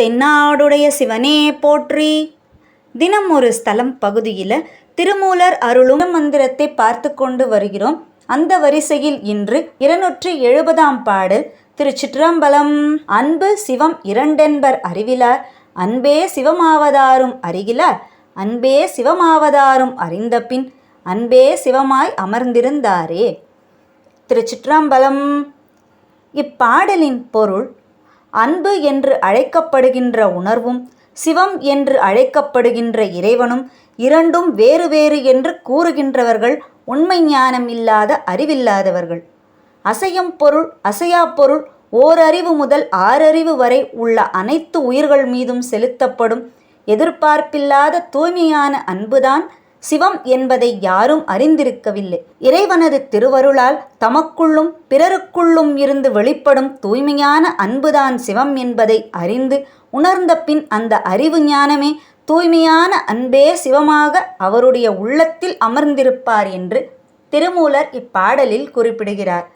தென்னாடுடைய சிவனே போற்றி. தினம் ஒரு ஸ்தலம் பகுதியில் திருமூலர் அருளும் மந்திரத்தை பார்த்து கொண்டு வருகிறோம். அந்த வரிசையில் இன்று இருநூற்றி எழுபதாம் பாடு திரு சிற்றம்பலம் அன்பு சிவம் இரண்டென்பர் அறிவிலார் அன்பே சிவமாவதாரும் அறிகிலார் அன்பே சிவமாவதாரும் அறிந்தபின் அன்பே சிவமாய் அமர்ந்திருந்தாரே. திருச்சிற்றம்பலம். இப்பாடலின் பொருள் அன்பு என்று அழைக்கப்படுகின்ற உணர்வும் சிவம் என்று அழைக்கப்படுகின்ற இறைவனும் இரண்டும் வேறு வேறு என்று கூறுகின்றவர்கள் உண்மை ஞானம் இல்லாத அறிவில்லாதவர்கள். அசையும் பொருள் அசையா பொருள் ஓரறிவு முதல் ஆறறிவு வரை உள்ள அனைத்து உயிர்கள் மீதும் செலுத்தப்படும் எதிர்பார்ப்பில்லாத தூய்மையான அன்புதான் சிவம் என்பதை யாரும் அறிந்திருக்கவில்லை. இறைவனது திருவருளால் தமக்குள்ளும் பிறருக்குள்ளும் இருந்து வெளிப்படும் தூய்மையான அன்புதான் சிவம் என்பதை அறிந்து உணர்ந்த பின் அந்த அறிவு ஞானமே தூய்மையான அன்பே சிவமாக அவருடைய உள்ளத்தில் அமர்ந்திருப்பார் என்று திருமூலர் இப்பாடலில் குறிப்பிடுகிறார்.